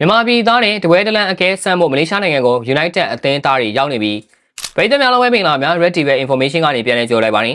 မြန်မာပြည်သားတွေတပွဲတလန်အကဲဆန်းဖို့မလေးရှားနိုင်ငံကို United အသင်းသားတွေရောက်နေပြီးပြည်သူများလုံးဝမင်္ဂလာများ Red TV information ကနေပြန်လည်ကြိုလိုက်ပါနေ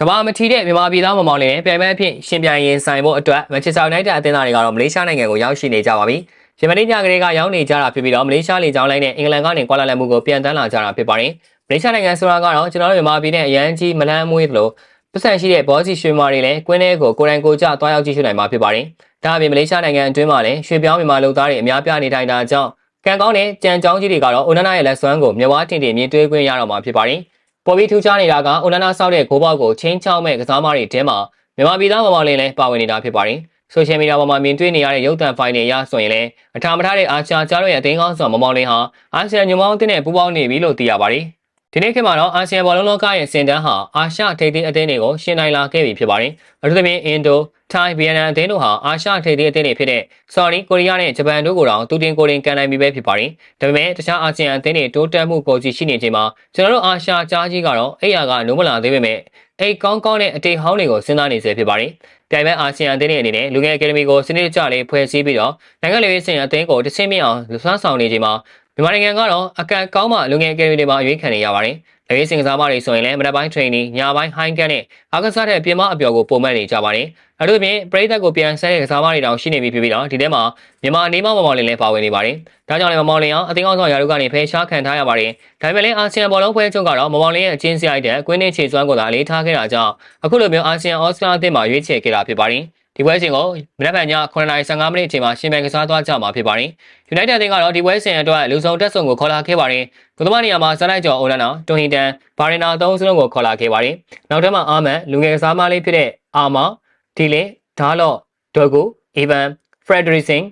ကမ္ဘာမထီတဲ့မြန်မာပြည်သားမမောင်လေးနဲ့ပြိုင်ပွဲအဖြစ်ရှင်ပြိုင်ရင်ဆိုင်ဖို့အတွက် Manchester United အသင်းသားတွေကတော့မလေးရှားနိုင်ငံကိုရောက်ရှိနေကြပါပြီ။ဂျမနီညကလေးကရောက်နေကြတာဖြစ်ပြီးတော့မလေးရှားလေကြောင်းလိုင်းနဲ့အင်္ဂလန်ကနေကွာလာလမ်ပူကိုပြန်တန်းလာကြတာဖြစ်ပါတယ်။မလေးရှားနိုင်ငံဆိုတာကတော့ကျွန်တော်တို့မြန်မာပြည်နဲ့အရန်ကြီးမလန်းမွေးသလိုပတ်စံရှိတဲ့ဘောစီရွှေမာတွေလည်းကွင်းထဲကိုကိုယ်တိုင်ကိုယ်ကျသွားရောက်ကြည့်ရှုနိုင်မှာဖြစ်ပါတယ်။ ဒါအပြင်မလေးရှားနိုင်ငံအတွင်းမှာလည်းရွှေပြောင်းမြန်မာလူသားတွေအများပြားနေထိုင်တာကြောင့်ကံကောင်းတဲ့ကြံကြောင်းကြီးတွေကတော့အိုနနာရဲ့လက်စွမ်းကိုမြဝတင်တင်မြင်တွေ့ခွင့်ရတော့မှာဖြစ်ပါတယ်။ပေါ်ပြီးထူးခြားနေတာကအိုနနာဆောက်တဲ့ဂိုးပေါက်ကိုချင်းချောက်မဲ့ကစားမတွေတဲမှာမြန်မာပြည်သားမမောင်လင်းလည်းပါဝင်နေတာဖြစ်ပါတယ်။ဆိုရှယ်မီဒီယာပေါ်မှာမြင်တွေ့နေရတဲ့ရုပ်သံဖိုင်တွေအရဆိုရင်လည်းအထာမထားတဲ့အာချာကြားတို့ရဲ့အသိကောင်းဆောင်မမောင်လင်းဟာအာဆီယံညမောင်းတင်နဲ့ပူးပေါင်းနေပြီလို့သိရပါတယ်။ ဒီနေ့ခေတ်မှာတော့အာဆီယံဘောလုံးလောကရဲ့စင်တန်းဟာအာရှထိပ်သီးအသင်းတွေကိုရှင်နိုင်လာခဲ့ပြီဖြစ်ပါတယ်။အထူးသဖြင့်အင်ဒို၊ထိုင်း၊ဗီယက်နမ်အသင်းတို့ဟာအာရှထိပ်သီးအသင်းတွေဖြစ်တဲ့ဆော်ဒီ၊ကိုရီးယားနဲ့ဂျပန်တို့ကိုတောင်တူတင်ကိုတင်ကန်နိုင်ပြီပဲဖြစ်ပါတယ်။ဒါပေမဲ့တခြားအာဆီယံအသင်းတွေတိုးတက်မှုကိုကြည့်ရှိနေချိန်မှာကျွန်တော်တို့အာရှကြားကြီးကတော့အဲ့ရကနိုးမလာသေးပေမဲ့အိတ်ကောင်းကောင်းတဲ့အတိတ်ဟောင်းတွေကိုစဉ်းစားနေစေဖြစ်ပါတယ်။ပြိုင်ပွဲအာဆီယံအသင်းတွေအနေနဲ့လူငယ်အကယ်ဒမီကိုစနစ်တကျလေးဖွဲ့စည်းပြီးတော့နိုင်ငံလေးစင်အသင်းကိုတစ်ဆင့်မြင့်အောင်လှမ်းဆောင်နေချိန်မှာ မြန်မာနိုင်ငံကတော့အကန့်ကောင်းမှလူငယ်အကယ်ဒမီတွေမှာအရွေးခံနေရပါတယ်။လက်ရေးစင်ကစားမတွေဆိုရင်လည်းမနက်ပိုင်း training ညပိုင်း high camp နဲ့အားကစားတဲ့ပြင်မအပျော်ကိုပုံမှန်နေကြပါတယ်။အဲလိုပြင်ပရိသတ်ကိုပြန်ဆက်တဲ့ကစားမတွေတောင်ရှိနေပြီဖြစ်ပြီးတော့ဒီထဲမှာမြန်မာနေမမောင်မောင်လင်းလည်းပါဝင်နေပါတယ်။ဒါကြောင့်လည်းမောင်မောင်လင်းအောင်အသင်းအောင်ဆောင်ရာတို့ကနေဖယ်ရှားခံထားရပါတယ်။ဒါပေမဲ့လည်းအာဆီယံဘောလုံးဖွဲ့ချုပ်ကတော့မောင်မောင်လင်းရဲ့အချင်းစရိုက်တဲ့ကွင်းနှင်းခြေစွမ်းကိုသာအလေးထားခဲ့တာကြောင့်အခုလိုမျိုးအာဆီယံအော်စတြေးလျအသင်းမှာရွေးချယ်ခဲ့တာဖြစ်ပါတယ်။ ဒီပွဲစဉ်ကိုမနက်ဖြန်ည9:15မိနစ်အချိန်မှာရှင်ပြိုင်ကစားသွားကြမှာဖြစ်ပါတယ်။ United အသင်းကတော့ဒီပွဲစဉ်အတွက်လူဆောင်တက်ဆုံကိုခေါ်လာခဲ့ပါတယ်။ကုသမနေရာမှာဇလိုက်ကျော်အိုလန်နာတွန်ဟီတန်ဘာရင်နာအသုံးစလုံးကိုခေါ်လာခဲ့ပါတယ်။နောက်ထပ်မှာအာမန်လူငယ်ကစားမလေးဖြစ်တဲ့အာမာဒီလင်ဒါလော့ဒိုဂူအီဗန်ဖရက်ဒရစ်စင်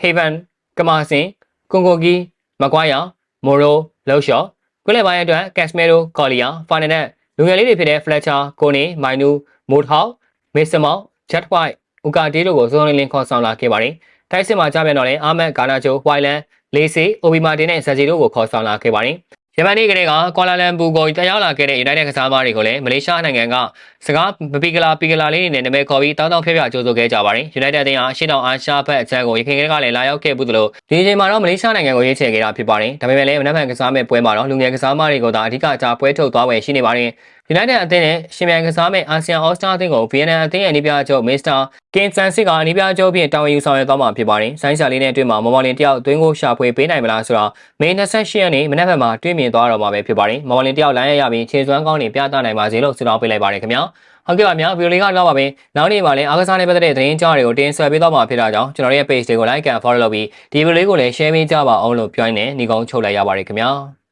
ဟေဗန်ကမာစင်ကွန်ကိုဂီမကွာယာမိုရိုလောရှော့ကွင်းလယ်ပိုင်းအတွက်ကက်စမီရိုကော်လီယာဖိုင်နက်လူငယ်လေးတွေဖြစ်တဲ့ဖလက်ချာကိုနေမိုင်နူမိုဒ်ဟောက်မေဆမောက်ဂျက်ဝိုက် ဥကာတေးတို့ကိုစုံလင်းလင်းခေါ်ဆောင်လာခဲ့ပါတယ်။တိုက်စစ်မှာကြားပြန်တော့လဲအာမတ်ဂါနာချိုဝိုင်လန်လေးစီအိုဘီမာတင်နဲ့ဇက်ဂျီတို့ကိုခေါ်ဆောင်လာခဲ့ပါတယ်။ယမန်နေ့ကလေးကကွာလာလမ်ပူကိုတက်ရောက်လာခဲ့တဲ့ United ကစားသမားတွေကိုလည်းမလေးရှားနိုင်ငံကစကားမပီကလာပီကလာလေးတွေနဲ့နာမည်ခေါ်ပြီးတောင်းတောင်းဖျက်ဖျက်ကြိုးဆိုခဲ့ကြပါတယ်။ United အသင်းဟာရှေ့တောင်အာရှဘက်အချမ်းကိုရခိုင်ကလေးကလည်းလာရောက်ခဲ့ဘူးသလိုဒီအချိန်မှာတော့မလေးရှားနိုင်ငံကိုရွေးချယ်ခဲ့တာဖြစ်ပါတယ်။ဒါပေမဲ့လည်းမနက်ဖြန်ကစားမဲ့ပွဲမှာတော့လူငယ်ကစားသမားတွေကိုသာအဓိကကြားပွဲထုတ်သွားဝယ်ရှိနေပါတယ်။ United အသင်းနဲ့ရှင်မြန်ကစားမဲ့အာဆီယံအော်စတာအသင်းကို VNN အသင်းရဲ့အနီးပြချုပ်မစ္စတာကင်ဆန်စစ်ကအနီးပြချုပ်ဖြင့်တာဝန်ယူဆောင်ရွက်သွားမှာဖြစ်ပါတယ်။ဆိုင်းဆာလေးနဲ့တွေ့မှာမော်မော်လင်တယောက်သွင်းကိုရှာဖွေပေးနိုင်မလားဆိုတော့မေ28ရက်နေ့မနက်ဖြန်မှာတွေ့မြင်သွားတော့မှာပဲဖြစ်ပါတယ်။မော်မော်လင်တယောက်လမ်းရရပြီးခြေစွမ်းကောင်းနေပြသနိုင်ပါစေလို့ဆုတောင်းပေးလိုက်ပါတယ်ခင်ဗျာ။ဟုတ်ကဲ့ပါဗျာဗီဒီယိုလေးကတော့ပါပဲနောက်နေ့မှာလည်းအားကစားနဲ့ပတ်သက်တဲ့သတင်းကြားတွေကိုတင်ဆက်ပေးသွားမှာဖြစ်တာကြောင့်ကျွန်တော်ရဲ့ page တွေကို like and follow လုပ်ပြီးဒီဗီဒီယိုလေးကိုလည်း share ပေးကြပါအောင်လို့ပြောရင်းနဲ့ညီကုန်းချုပ်လိုက်ရပါတယ်ခင်ဗျာ။